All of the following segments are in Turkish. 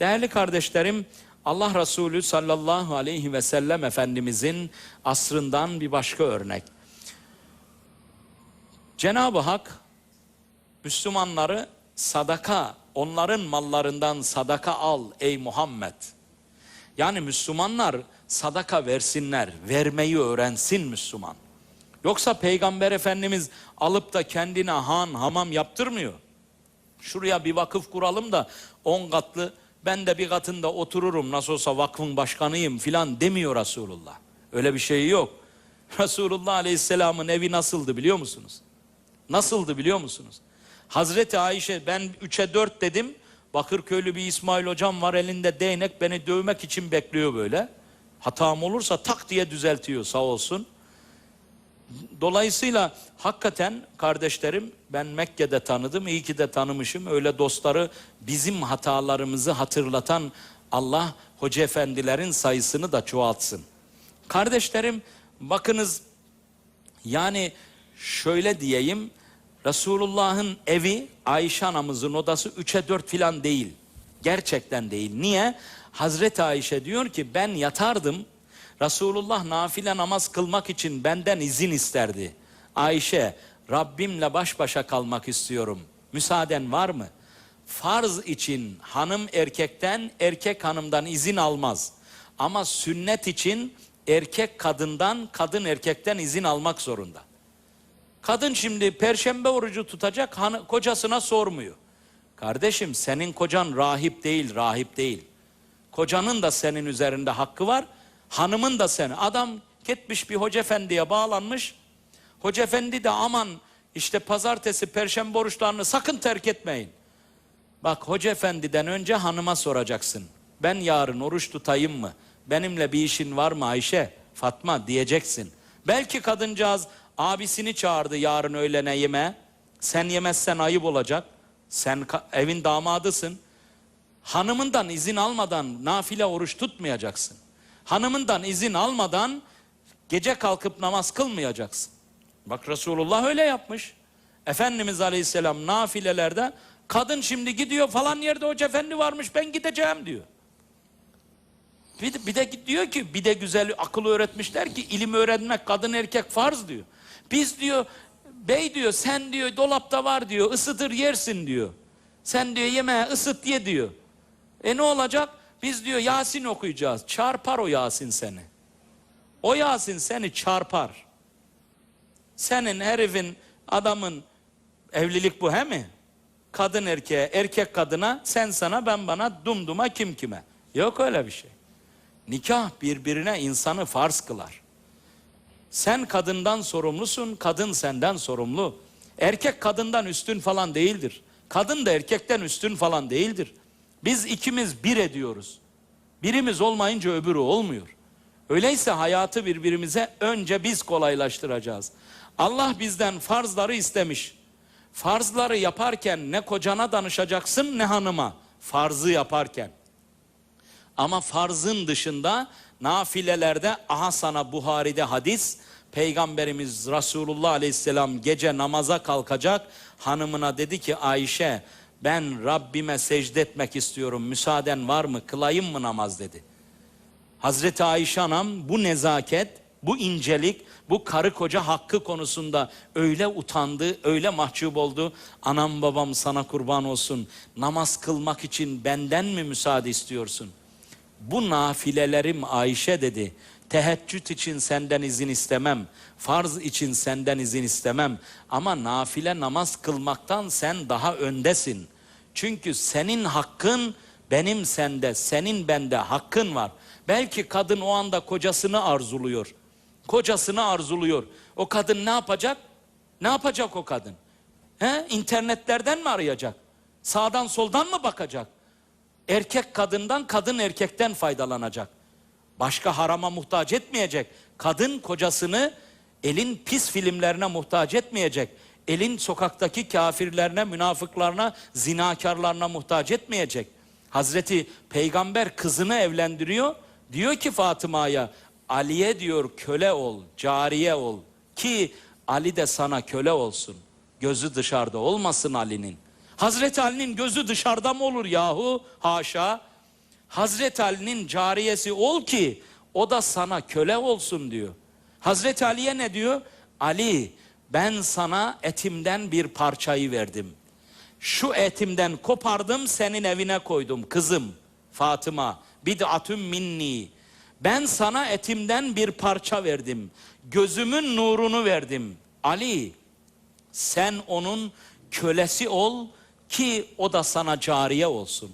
Değerli kardeşlerim, Allah Resulü sallallahu aleyhi ve sellem Efendimizin asrından bir başka örnek. Cenab-ı Hak Müslümanları sadaka, onların mallarından sadaka al ey Muhammed. Yani Müslümanlar sadaka versinler, vermeyi öğrensin Müslüman. Yoksa Peygamber Efendimiz alıp da kendine han, hamam yaptırmıyor. Şuraya bir vakıf kuralım da on katlı ben de bir katında otururum nasıl olsa vakfın başkanıyım filan demiyor Resulullah. Öyle bir şey yok. Resulullah Aleyhisselam'ın evi nasıldı biliyor musunuz? Nasıldı biliyor musunuz? Hazreti Ayşe ben üçe dört dedim. Bakırköylü bir İsmail hocam var elinde değnek beni dövmek için bekliyor böyle. Hatam olursa tak diye düzeltiyor sağ olsun. Dolayısıyla hakikaten kardeşlerim ben Mekke'de tanıdım. iyi ki de tanımışım. Öyle dostları bizim hatalarımızı hatırlatan Allah hoca efendilerin sayısını da çoğaltsın. Kardeşlerim bakınız yani şöyle diyeyim Resulullah'ın evi Ayşe anamızın odası 3'e 4 filan değil. Gerçekten değil. Niye? Hazreti Ayşe diyor ki ben yatardım. Resulullah nafile namaz kılmak için benden izin isterdi. Ayşe Rabbimle baş başa kalmak istiyorum. Müsaaden var mı? Farz için hanım erkekten, erkek hanımdan izin almaz. Ama sünnet için erkek kadından, kadın erkekten izin almak zorunda. Kadın şimdi perşembe orucu tutacak hanı, kocasına sormuyor. Kardeşim senin kocan rahip değil, rahip değil. Kocanın da senin üzerinde hakkı var. Hanımın da seni. Adam gitmiş bir hoca efendiye bağlanmış. Hoca efendi de aman işte pazartesi, perşembe oruçlarını sakın terk etmeyin. Bak hoca efendiden önce hanıma soracaksın. Ben yarın oruç tutayım mı? Benimle bir işin var mı Ayşe? Fatma diyeceksin. Belki kadıncağız abisini çağırdı yarın öğlene yeme. Sen yemezsen ayıp olacak. Sen evin damadısın. Hanımından izin almadan nafile oruç tutmayacaksın. Hanımından izin almadan gece kalkıp namaz kılmayacaksın. Bak Resulullah öyle yapmış. Efendimiz Aleyhisselam nafilelerde kadın şimdi gidiyor falan yerde hoca efendi varmış ben gideceğim diyor. Bir de, bir de diyor ki bir de güzel akıl öğretmişler ki ilim öğrenmek kadın erkek farz diyor. Biz diyor bey diyor sen diyor dolapta var diyor ısıtır yersin diyor. Sen diyor yemeğe ısıt ye diyor. E ne olacak? Biz diyor Yasin okuyacağız. Çarpar o Yasin seni. O Yasin seni çarpar. Senin herifin adamın evlilik bu he mi? Kadın erkeğe, erkek kadına, sen sana ben bana, dumduma kim kime. Yok öyle bir şey. Nikah birbirine insanı farz kılar. Sen kadından sorumlusun, kadın senden sorumlu. Erkek kadından üstün falan değildir. Kadın da erkekten üstün falan değildir. Biz ikimiz bir ediyoruz. Birimiz olmayınca öbürü olmuyor. Öyleyse hayatı birbirimize önce biz kolaylaştıracağız. Allah bizden farzları istemiş. Farzları yaparken ne kocana danışacaksın ne hanıma. Farzı yaparken. Ama farzın dışında nafilelerde aha sana Buhari'de hadis Peygamberimiz Resulullah Aleyhisselam gece namaza kalkacak hanımına dedi ki Ayşe ben Rabbime secde etmek istiyorum müsaaden var mı kılayım mı namaz dedi. Hazreti Ayşe anam bu nezaket, bu incelik, bu karı koca hakkı konusunda öyle utandı, öyle mahcup oldu. Anam babam sana kurban olsun. Namaz kılmak için benden mi müsaade istiyorsun? Bu nafilelerim Ayşe dedi. Teheccüd için senden izin istemem. Farz için senden izin istemem. Ama nafile namaz kılmaktan sen daha öndesin. Çünkü senin hakkın benim sende, senin bende hakkın var. Belki kadın o anda kocasını arzuluyor. Kocasını arzuluyor. O kadın ne yapacak? Ne yapacak o kadın? He? İnternetlerden mi arayacak? Sağdan soldan mı bakacak? Erkek kadından, kadın erkekten faydalanacak. Başka harama muhtaç etmeyecek. Kadın kocasını elin pis filmlerine muhtaç etmeyecek. Elin sokaktaki kafirlerine, münafıklarına, zinakarlarına muhtaç etmeyecek. Hazreti Peygamber kızını evlendiriyor. Diyor ki Fatıma'ya Ali'ye diyor köle ol, cariye ol ki Ali de sana köle olsun. Gözü dışarıda olmasın Ali'nin. Hazreti Ali'nin gözü dışarıda mı olur yahu? Haşa. Hazreti Ali'nin cariyesi ol ki o da sana köle olsun diyor. Hazreti Ali'ye ne diyor? Ali ben sana etimden bir parçayı verdim. Şu etimden kopardım senin evine koydum kızım Fatıma. Bid'atun minni. Ben sana etimden bir parça verdim. Gözümün nurunu verdim. Ali sen onun kölesi ol ki o da sana cariye olsun.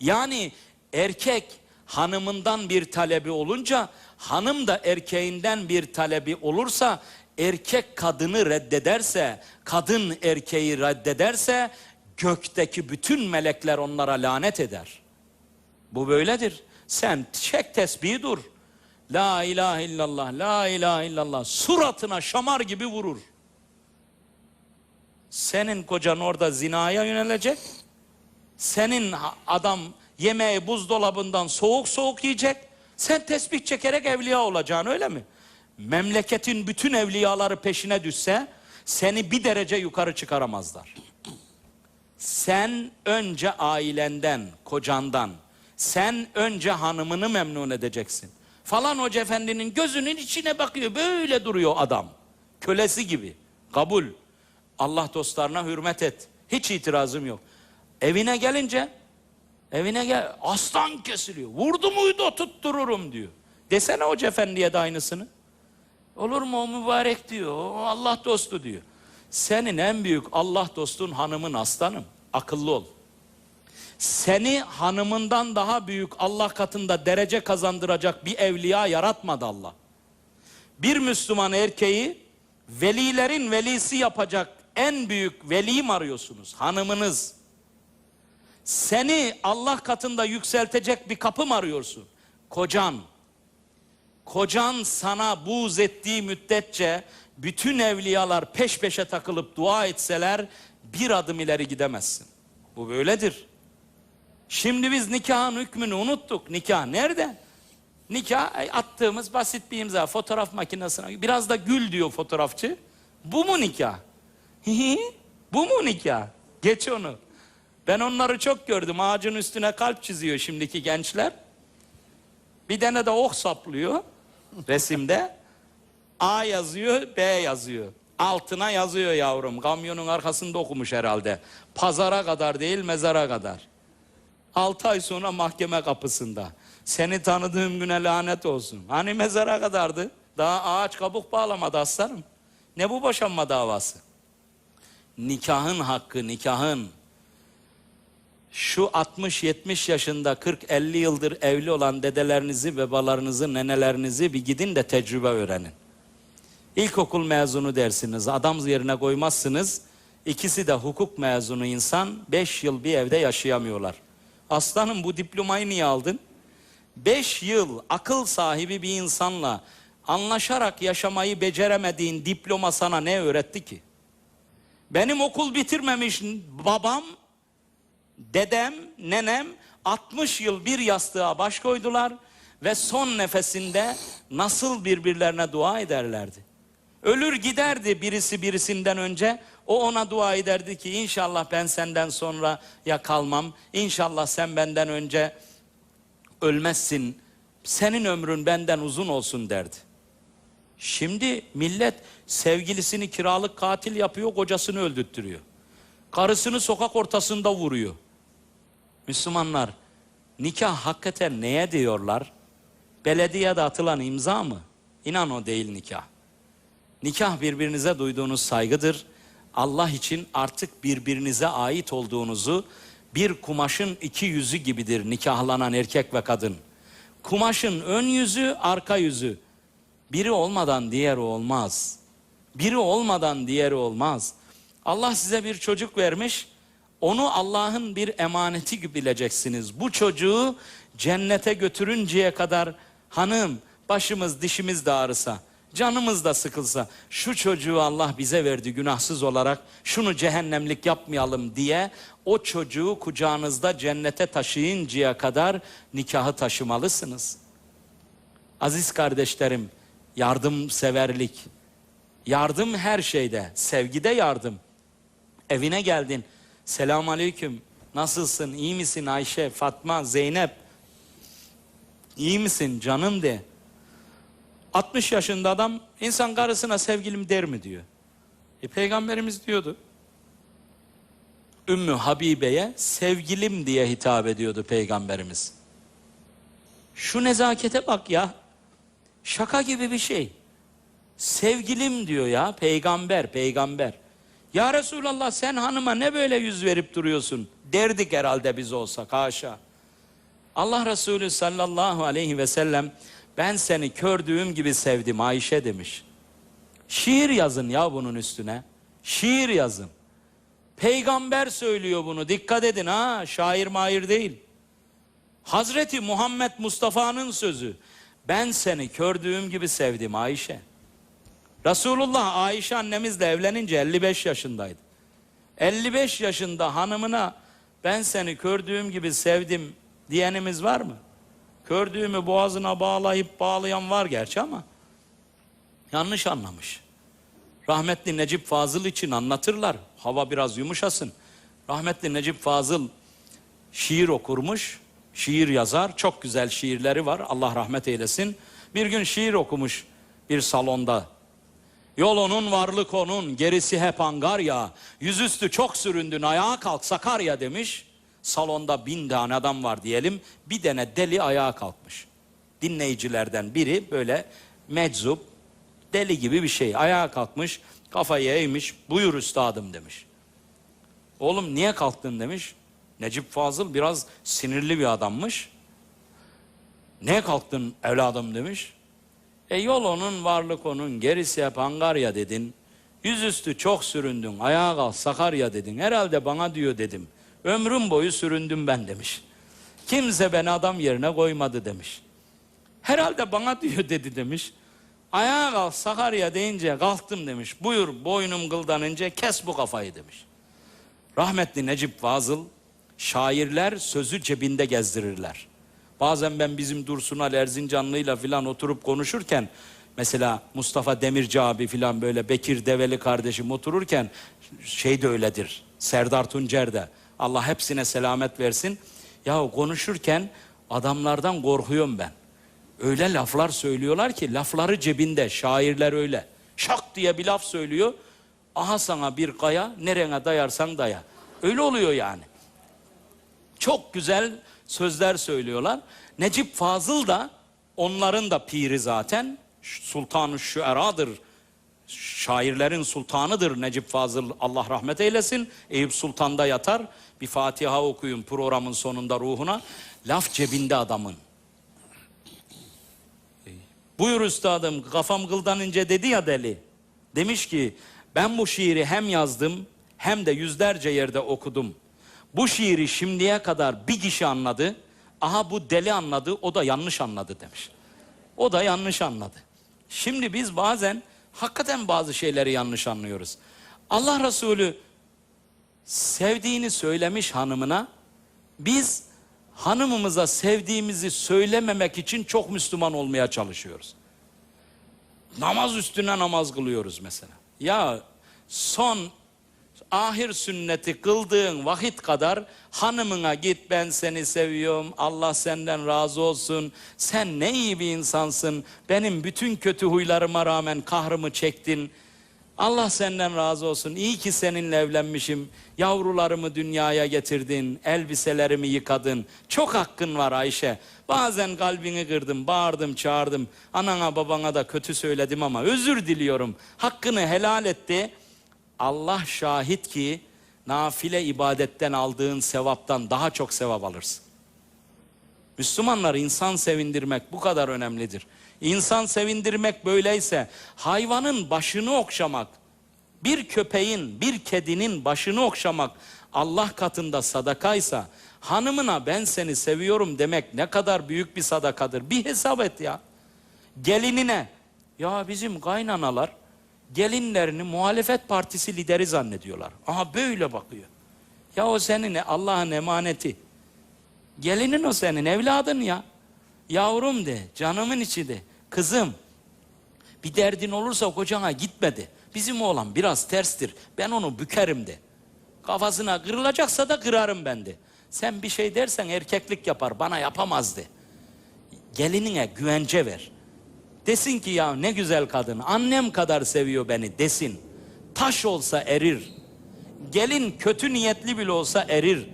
Yani erkek hanımından bir talebi olunca hanım da erkeğinden bir talebi olursa erkek kadını reddederse kadın erkeği reddederse gökteki bütün melekler onlara lanet eder. Bu böyledir. Sen çek tesbihi dur. La ilahe illallah, la ilahe illallah. Suratına şamar gibi vurur. Senin kocan orada zinaya yönelecek. Senin adam yemeği buzdolabından soğuk soğuk yiyecek. Sen tesbih çekerek evliya olacaksın öyle mi? Memleketin bütün evliyaları peşine düşse seni bir derece yukarı çıkaramazlar. Sen önce ailenden, kocandan, sen önce hanımını memnun edeceksin. Falan hoca efendinin gözünün içine bakıyor, böyle duruyor adam. Kölesi gibi. Kabul. Allah dostlarına hürmet et. Hiç itirazım yok. Evine gelince, evine gel, aslan kesiliyor. Vurdu muydu tuttururum diyor. Desene hoca efendiye de aynısını. Olur mu o mübarek diyor. O Allah dostu diyor. Senin en büyük Allah dostun hanımın aslanım. Akıllı ol. Seni hanımından daha büyük Allah katında derece kazandıracak bir evliya yaratmadı Allah. Bir Müslüman erkeği velilerin velisi yapacak en büyük veli mi arıyorsunuz? Hanımınız. Seni Allah katında yükseltecek bir kapı mı arıyorsun? Kocan. Kocan sana buğz ettiği müddetçe bütün evliyalar peş peşe takılıp dua etseler bir adım ileri gidemezsin. Bu böyledir. Şimdi biz nikahın hükmünü unuttuk. Nikah nerede? Nikah attığımız basit bir imza fotoğraf makinesine. Biraz da gül diyor fotoğrafçı. Bu mu nikah? Bu mu nikah? Geç onu. Ben onları çok gördüm. Ağacın üstüne kalp çiziyor şimdiki gençler. Bir tane de ok saplıyor resimde. A yazıyor, B yazıyor. Altına yazıyor yavrum. Kamyonun arkasında okumuş herhalde. Pazara kadar değil, mezara kadar. Altı ay sonra mahkeme kapısında. Seni tanıdığım güne lanet olsun. Hani mezara kadardı? Daha ağaç kabuk bağlamadı aslanım. Ne bu boşanma davası? Nikahın hakkı, nikahın. Şu 60-70 yaşında 40-50 yıldır evli olan dedelerinizi, babalarınızı, nenelerinizi bir gidin de tecrübe öğrenin. İlkokul mezunu dersiniz, adam yerine koymazsınız. İkisi de hukuk mezunu insan, 5 yıl bir evde yaşayamıyorlar. Aslanım bu diplomayı niye aldın? 5 yıl akıl sahibi bir insanla anlaşarak yaşamayı beceremediğin diploma sana ne öğretti ki? Benim okul bitirmemiş babam dedem, nenem 60 yıl bir yastığa baş koydular ve son nefesinde nasıl birbirlerine dua ederlerdi. Ölür giderdi birisi birisinden önce. O ona dua ederdi ki inşallah ben senden sonra ya kalmam. İnşallah sen benden önce ölmezsin. Senin ömrün benden uzun olsun derdi. Şimdi millet sevgilisini kiralık katil yapıyor, kocasını öldürttürüyor. Karısını sokak ortasında vuruyor. Müslümanlar nikah hakikaten neye diyorlar? Belediyede atılan imza mı? İnan o değil nikah. Nikah birbirinize duyduğunuz saygıdır. Allah için artık birbirinize ait olduğunuzu bir kumaşın iki yüzü gibidir nikahlanan erkek ve kadın. Kumaşın ön yüzü, arka yüzü. Biri olmadan diğeri olmaz. Biri olmadan diğeri olmaz. Allah size bir çocuk vermiş. Onu Allah'ın bir emaneti gibi bileceksiniz. Bu çocuğu cennete götürünceye kadar hanım başımız dişimiz de ağrısa, canımız da sıkılsa şu çocuğu Allah bize verdi günahsız olarak şunu cehennemlik yapmayalım diye o çocuğu kucağınızda cennete taşıyıncaya kadar nikahı taşımalısınız. Aziz kardeşlerim, yardımseverlik, yardım her şeyde, sevgide yardım. Evine geldin, selam aleyküm, nasılsın, iyi misin Ayşe, Fatma, Zeynep? İyi misin canım de. 60 yaşında adam insan karısına sevgilim der mi diyor. E peygamberimiz diyordu. Ümmü Habibe'ye sevgilim diye hitap ediyordu peygamberimiz. Şu nezakete bak ya. Şaka gibi bir şey. Sevgilim diyor ya peygamber peygamber. Ya Resulallah sen hanıma ne böyle yüz verip duruyorsun? Derdik herhalde biz olsak haşa. Allah Resulü sallallahu aleyhi ve sellem ben seni kördüğüm gibi sevdim Ayşe demiş. Şiir yazın ya bunun üstüne. Şiir yazın. Peygamber söylüyor bunu. Dikkat edin ha. Şair mahir değil. Hazreti Muhammed Mustafa'nın sözü. Ben seni kördüğüm gibi sevdim Ayşe. Resulullah Ayşe annemizle evlenince 55 yaşındaydı. 55 yaşında hanımına ben seni kördüğüm gibi sevdim diyenimiz var mı? Kördüğümü boğazına bağlayıp bağlayan var gerçi ama yanlış anlamış. Rahmetli Necip Fazıl için anlatırlar. Hava biraz yumuşasın. Rahmetli Necip Fazıl şiir okurmuş. Şiir yazar. Çok güzel şiirleri var. Allah rahmet eylesin. Bir gün şiir okumuş bir salonda. Yol onun varlık onun gerisi hep angarya. Yüzüstü çok süründün ayağa kalk Sakarya demiş. Salonda bin tane adam var diyelim. Bir tane deli ayağa kalkmış. Dinleyicilerden biri böyle meczup deli gibi bir şey. Ayağa kalkmış kafayı eğmiş buyur üstadım demiş. Oğlum niye kalktın demiş. Necip Fazıl biraz sinirli bir adammış. Ne kalktın evladım demiş. E yol onun varlık onun gerisi hep Angarya dedin. Yüzüstü çok süründün ayağa kalk Sakarya dedin. Herhalde bana diyor dedim. Ömrüm boyu süründüm ben demiş. Kimse beni adam yerine koymadı demiş. Herhalde bana diyor dedi demiş. Ayağa kalk Sakarya deyince kalktım demiş. Buyur boynum kıldanınca kes bu kafayı demiş. Rahmetli Necip Fazıl şairler sözü cebinde gezdirirler. Bazen ben bizim Dursun Ali Erzincanlı'yla filan oturup konuşurken mesela Mustafa Demirci abi filan böyle Bekir Develi kardeşim otururken şey de öyledir. Serdar Tuncer de Allah hepsine selamet versin. Ya konuşurken adamlardan korkuyorum ben. Öyle laflar söylüyorlar ki lafları cebinde şairler öyle. Şak diye bir laf söylüyor. Aha sana bir kaya nerene dayarsan daya. Öyle oluyor yani. Çok güzel sözler söylüyorlar. Necip Fazıl da onların da piri zaten. Sultan-ı Şüera'dır. Şairlerin sultanıdır Necip Fazıl. Allah rahmet eylesin. Eyüp Sultan'da yatar. Bir Fatiha okuyun programın sonunda ruhuna. Laf cebinde adamın. Buyur üstadım kafam kıldanınca dedi ya deli. Demiş ki ben bu şiiri hem yazdım hem de yüzlerce yerde okudum. Bu şiiri şimdiye kadar bir kişi anladı. Aha bu deli anladı o da yanlış anladı demiş. O da yanlış anladı. Şimdi biz bazen hakikaten bazı şeyleri yanlış anlıyoruz. Allah Resulü sevdiğini söylemiş hanımına biz hanımımıza sevdiğimizi söylememek için çok Müslüman olmaya çalışıyoruz. Namaz üstüne namaz kılıyoruz mesela. Ya son ahir sünneti kıldığın vakit kadar hanımına git ben seni seviyorum Allah senden razı olsun. Sen ne iyi bir insansın. Benim bütün kötü huylarıma rağmen kahrımı çektin. Allah senden razı olsun. İyi ki seninle evlenmişim. Yavrularımı dünyaya getirdin elbiselerimi yıkadın. Çok hakkın var Ayşe. Bazen kalbini kırdım bağırdım çağırdım. Anana babana da kötü söyledim ama özür diliyorum. Hakkını helal etti Allah şahit ki nafile ibadetten aldığın sevaptan daha çok sevap alırsın. Müslümanlar insan sevindirmek bu kadar önemlidir. İnsan sevindirmek böyleyse hayvanın başını okşamak, bir köpeğin, bir kedinin başını okşamak Allah katında sadakaysa hanımına ben seni seviyorum demek ne kadar büyük bir sadakadır. Bir hesap et ya. Gelinine ya bizim kaynanalar gelinlerini muhalefet partisi lideri zannediyorlar. Aha böyle bakıyor. Ya o senin Allah'ın emaneti. Gelinin o senin evladın ya. Yavrum de, canımın içi de, kızım. Bir derdin olursa kocana gitmedi. Bizim oğlan biraz terstir. Ben onu bükerim de. Kafasına kırılacaksa da kırarım ben de. Sen bir şey dersen erkeklik yapar, bana yapamaz de. gelinine güvence ver. Desin ki ya ne güzel kadın, annem kadar seviyor beni desin. Taş olsa erir. Gelin kötü niyetli bile olsa erir.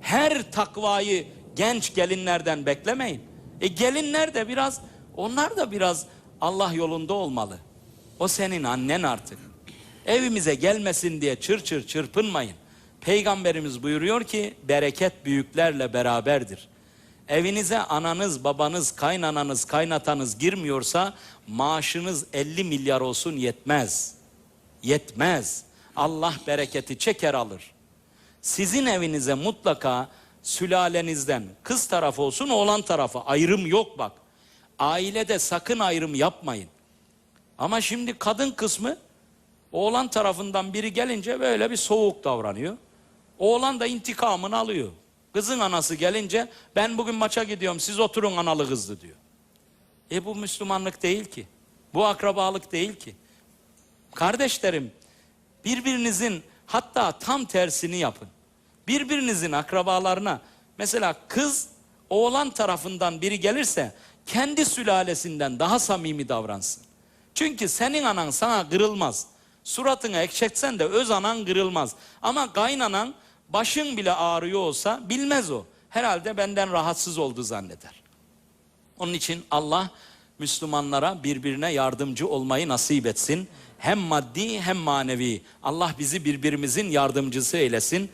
Her takvayı genç gelinlerden beklemeyin. E gelinler de biraz, onlar da biraz Allah yolunda olmalı. O senin annen artık. Evimize gelmesin diye çır çır çırpınmayın. Peygamberimiz buyuruyor ki bereket büyüklerle beraberdir. Evinize ananız, babanız, kaynananız, kaynatanız girmiyorsa maaşınız 50 milyar olsun yetmez. Yetmez. Allah bereketi çeker alır. Sizin evinize mutlaka sülalenizden kız tarafı olsun oğlan tarafı ayrım yok bak. Ailede sakın ayrım yapmayın. Ama şimdi kadın kısmı oğlan tarafından biri gelince böyle bir soğuk davranıyor. Oğlan da intikamını alıyor. Kızın anası gelince ben bugün maça gidiyorum siz oturun analı kızlı diyor. E bu Müslümanlık değil ki. Bu akrabalık değil ki. Kardeşlerim birbirinizin hatta tam tersini yapın. Birbirinizin akrabalarına mesela kız oğlan tarafından biri gelirse kendi sülalesinden daha samimi davransın. Çünkü senin anan sana kırılmaz. Suratını ekşetsen de öz anan kırılmaz. Ama kaynanan başın bile ağrıyor olsa bilmez o. Herhalde benden rahatsız oldu zanneder. Onun için Allah Müslümanlara birbirine yardımcı olmayı nasip etsin. Hem maddi hem manevi. Allah bizi birbirimizin yardımcısı eylesin.